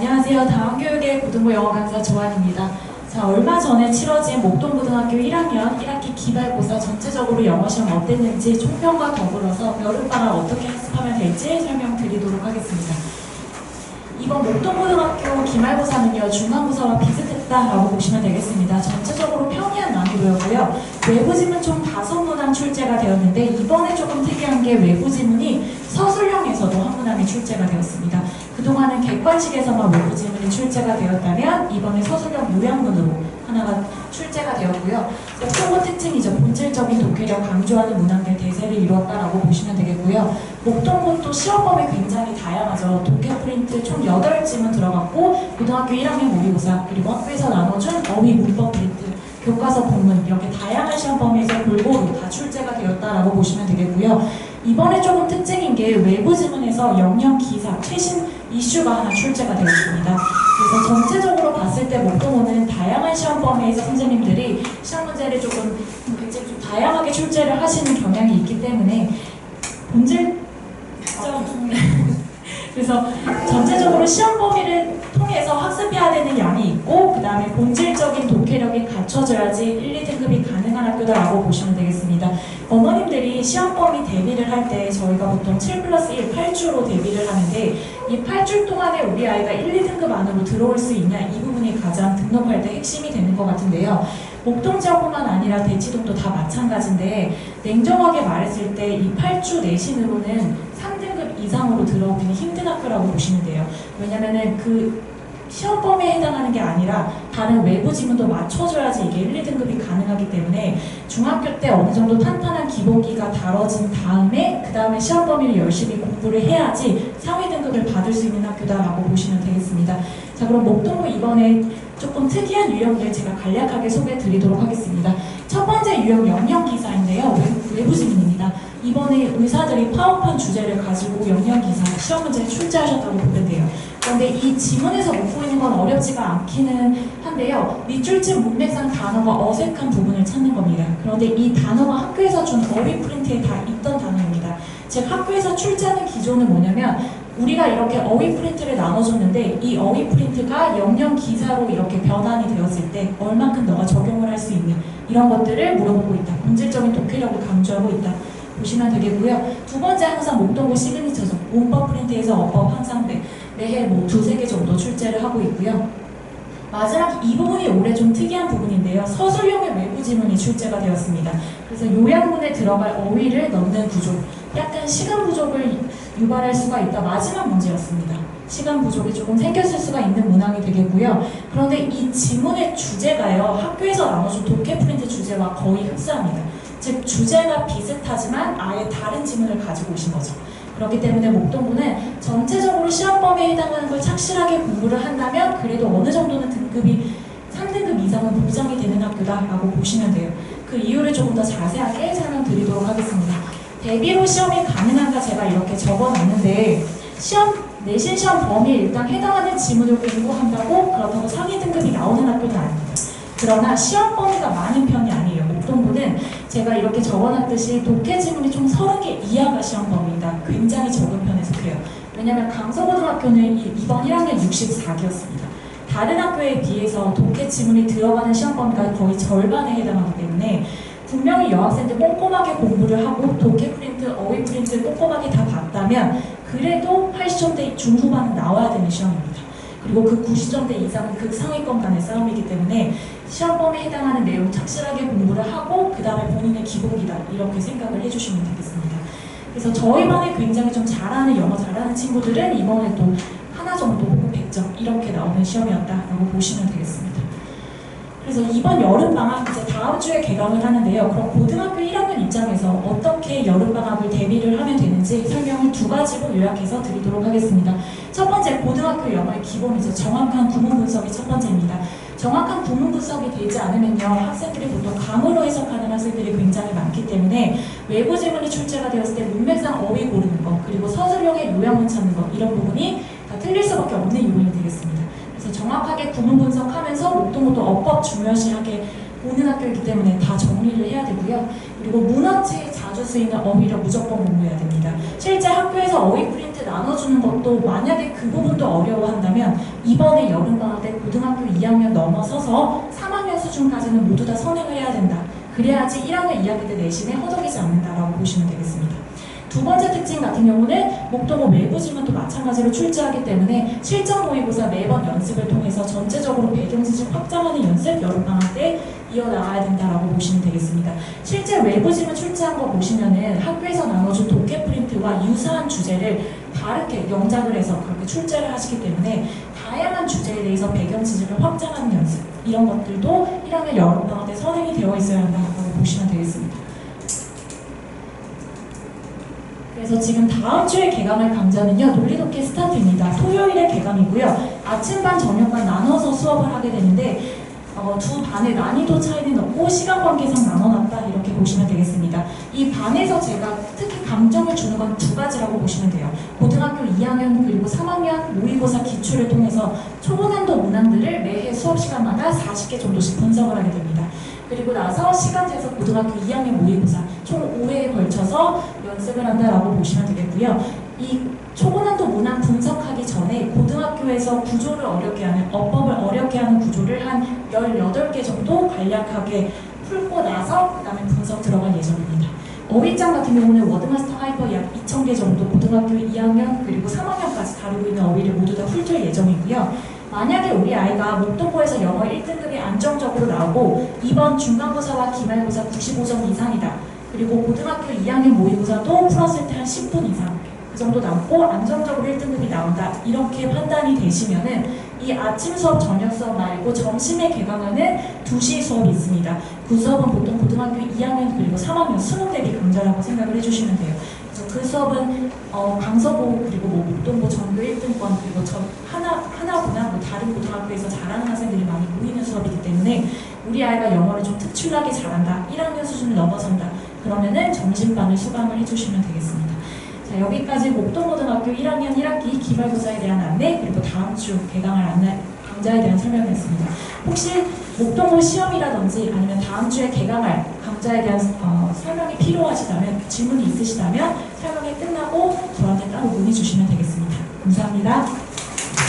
안녕하세요. 다원교육의 고등부 영어 강사 조한입니다. 자, 얼마 전에 치러진 목동고등학교 1학년 1학기 기말고사 전체적으로 영어 시험 어땠는지 총평과 더불어서 여름방학 어떻게 학습하면 될지 설명드리도록 하겠습니다. 이번 목동고등학교 기말고사는요 중간고사와 비슷했다라고 보시면 되겠습니다. 전체적으로 평이한 난이도였고요. 외부 지문 총 다섯 문항 출제가 되었는데 이번에 조금 특이한 게 외부 지문이 서술형에서도 한 문항이 출제가 되었습니다. 그동안은 객관식에서만 외부 지문이 출제가 되었다면 이번에 서술형 요약문으로 하나가 출제가 되었고요. 표고 특징이죠. 본질적인 독해력 강조하는 문항들 대세를 이루었다라고 보시면 되겠고요. 목동고도 시험 범위 굉장히 다양하죠. 독해 프린트 총 8지문 들어갔고 고등학교 1학년 모의고사 그리고 학교에서 나눠준 어휘 문법 프린트 교과서 본문 이렇게 다양한 시험 범위에서 골고루 다 출제가 되었다라고 보시면 되겠고요. 이번에 조금 특징인 게 외부 지문에서 영영 기사 최신 이슈가 하나 출제가 되었습니다. 그래서 전체적으로 봤을 때 목동호는 다양한 시험 범위에서 선생님들이 시험 문제를 조금 굉장히 좀 다양하게 출제를 하시는 경향이 있기 때문에 본질 그래서 전체적으로 시험 범위를 통해서 학습해야 되는 양이 있고 그 다음에 본질적인 독해력이 갖춰져야지 1, 2등급이 가능한 학교다라고 보시면 되겠습니다. 어머님들이 시험 범위 대비를 할 때 저희가 보통 7 플러스 1, 8주로 대비를 하는데 이 8주 동안에 우리 아이가 1, 2등급 안으로 들어올 수 있냐 이 부분이 가장 등록할 때 핵심이 되는 것 같은데요. 목동 지역뿐만 아니라 대치동도 다 마찬가지인데 냉정하게 말했을 때 이 8주 내신으로는 3등급 이상으로 들어오기는 힘든 학교라고 보시면 돼요. 왜냐면은 그 시험 범위에 해당하는 게 아니라 다른 외부 지문도 맞춰줘야지 이게 1, 2등급이 가능하기 때문에 중학교 때 어느 정도 탄탄한 기본기가 다뤄진 다음에 그 다음에 시험 범위를 열심히 공부를 해야지 상위 등급을 받을 수 있는 학교다라고 보시면 되겠습니다. 자 그럼 목동고 이번에 조금 특이한 유형들 제가 간략하게 소개해 드리도록 하겠습니다. 첫 번째 유형 영영 기사인데요. 외- 외부 지문입니다. 이번에 의사들이 파업한 주제를 가지고 영영 기사 시험 문제에 출제하셨다고 보면 돼요. 그런데 이 지문에서 못 보이는 건 어렵지가 않기는 한데요. 밑줄쯤 문맥상 단어가 어색한 부분을 찾는 겁니다. 그런데 이 단어가 학교에서 준 어휘 프린트에 다 있던 단어입니다. 즉 학교에서 출제하는 기조는 뭐냐면 우리가 이렇게 어휘 프린트를 나눠줬는데 이 어휘 프린트가 영영 기사로 이렇게 변환이 되었을 때 얼만큼 너가 적용을 할 수 있니 이런 것들을 물어보고 있다. 본질적인 독해력을 강조하고 있다. 보시면 되겠고요. 두 번째 항상 목동고 시그니처죠. 문법 프린트에서 어법 매, 매해 뭐 두세 개 정도 출제를 하고 있고요. 마지막 이 부분이 올해 좀 특이한 부분인데요. 서술형의 외부 지문이 출제가 되었습니다. 그래서 요약문에 들어갈 어휘를 넣는 구조, 약간 시간 부족을 유발할 수가 있다. 마지막 문제였습니다. 시간 부족이 조금 생겼을 수가 있는 문항이 되겠고요. 그런데 이 지문의 주제가요. 학교에서 나눠준 독해 프린트 주제와 거의 흡사합니다. 즉 주제가 비슷하지만 아예 다른 지문을 가지고 오신 거죠. 그렇기 때문에 목동부는 전체적으로 시험 범위에 해당하는 걸 착실하게 공부를 한다면 그래도 어느 정도는 등급이 3등급 이상은 보장이 되는 학교다라고 보시면 돼요. 그 이유를 조금 더 자세하게 설명드리도록 하겠습니다. 대비로 시험이 가능한가 제가 이렇게 적어놨는데 시험 내신 시험 범위에 일단 해당하는 지문을 공부한다고 그렇다고 상위 등급이 나오는 학교는 아닙니다. 그러나 시험 범위가 많은 편이 아니에요. 목동부는 제가 이렇게 적어놨듯이 독해 지문이 총 30개 이하가 시험 범위이다. 굉장히 적은 편에서 그래요. 왜냐하면 강서고등학교는 이- 이번 1학년 64개였습니다. 다른 학교에 비해서 독해 지문이 들어가는 시험 범위가 거의 절반에 해당하기 때문에 분명히 여학생들 꼼꼼하게 공부를 하고 독해 프린트, 어휘 프린트 꼼꼼하게 다 봤다면 그래도 80점대 중후반은 나와야 되는 시험입니다. 그리고 그 90점대 이상은 극상위권 간의 싸움이기 때문에 시험 범위에 해당하는 내용 착실하게 공부를 하고 그 다음에 본인의 기본기다 이렇게 생각을 해주시면 되겠습니다. 그래서 저희 반에 굉장히 좀 잘하는 영어 잘하는 친구들은 이번에 또 하나 정도 혹은 100점 이렇게 나오는 시험이었다라고 보시면 되겠습니다. 그래서 이번 여름방학 이제 다음 주에 개강을 하는데요. 그럼 고등학교 1학년 입장에서 어떻게 여름방학을 대비를 하면 되는지 설명을 두 가지로 요약해서 드리도록 하겠습니다. 첫 번째 고등학교 영어의 기본이죠. 정확한 구문 분석이 첫 번째입니다. 정확한 구문 분석이 되지 않으면요. 학생들이 보통 감으로 해석하는 학생들이 굉장히 많기 때문에 외부 지문이 출제가 되었을 때 문맥상 어휘 고르는 것 그리고 서술형의 요약문 찾는 것 이런 부분이 다 틀릴 수밖에 없는 요인이 되겠습니다. 그래서 정확하게 구문 분석하면서 목도 모도 어법 중요시하게 보는 학교이기 때문에 다 정리를 해야 되고요. 그리고 문어체에 자주 쓰이는 어휘를 무조건 공부해야 됩니다. 실제 학교에서 어휘 프린트 나눠주는 것도 만약에 그 부분도 어려워한다면 이번에 여름방학 때 고등학교 2학년 넘어서서 3학년 수준까지는 모두 다 선행을 해야 된다. 그래야지 1학년 2학기 때 내신에 허덕이지 않는다라고 보시면 되겠습니다. 두 번째 특징 같은 경우는 목동호 외부 지문도 마찬가지로 출제하기 때문에 실전 모의고사 매번 연습을 통해서 전체적으로 배경 지식 확장하는 연습 여름방학 때 이어나가야 된다라고 보시면 되겠습니다. 실제 외부 지문 출제한 거 보시면은 학교에서 나눠준 독해 프린트와 유사한 주제를 다르게 영작을 해서 그렇게 출제를 하시기 때문에 다양한 주제에 대해서 배경 지식을 확장하는 연습 이런 것들도 1학년 여름방학 때 선행이 되어 있어야 한다고 보시면 되겠습니다. 그래서 지금 다음 주에 개강할 강좌는요 논리독해 스타트입니다. 토요일에 개강이고요. 아침반 저녁반 나눠서 수업을 하게 되는데 어, 두 반의 난이도 차이는 없고 시간 관계상 나눠놨다 이렇게 보시면 되겠습니다. 이 반에서 제가 특히 강점을 주는 건 두 가지라고 보시면 돼요. 고등학교 2학년 그리고 3학년 모의고사 기출을 통해서 초고난도 문항들을 매해 수업 시간마다 40개 정도씩 분석을 하게 됩니다. 그리고 나서 시간 재서 고등학교 2학년 모의고사 총 5회에 걸쳐서 연습을 한다라고 보시면 되겠고요. 이 초고난도 문항 분석하기 전에 고등학교에서 구조를 어렵게 하는 어법을 어렵게 하는 구조를 한 18개 정도 간략하게 풀고 나서 그 다음에 분석 들어갈 예정입니다. 어휘장 같은 경우는 워드마스터 하이퍼 약 2,000개 정도 고등학교 2학년 그리고 3학년까지 다루고 있는 어휘를 모두 다 훑을 예정이고요. 만약에 우리 아이가 목동고에서 영어 1등급이 안정적으로 나오고 이번 중간고사와 기말고사 95점 이상이다. 그리고 고등학교 2학년 모의고사도 풀었을 때 한 10분 이상 그 정도 남고 안정적으로 1등급이 나온다. 이렇게 판단이 되시면은 이 아침 수업, 저녁 수업 말고 점심에 개강하는 2시 수업이 있습니다. 그 수업은 보통 고등학교 2학년 그리고 3학년 수능 대비 강좌라고 생각을 해주시면 돼요. 그 수업은 어, 강서고 그리고 뭐 목동고 전교 1등권 그리고 전 하나 하나구나 뭐 다른 고등학교에서 잘하는 학생들이 많이 모이는 수업이기 때문에 우리 아이가 영어를 좀 특출나게 잘한다 1학년 수준을 넘어선다 그러면은 점심반을 수강을 해주시면 되겠습니다. 자 여기까지 목동고등학교 1학년 1학기 기말고사에 대한 안내 그리고 다음 주 개강할 안내 강좌에 대한 설명이었습니다. 혹시 목동고 시험이라든지 아니면 다음 주에 개강할 강좌에 대한 어, 설명이 필요하시다면 질문이 있으시다면 설명이 끝나고 저한테 따로 문의 주시면 되겠습니다. 감사합니다.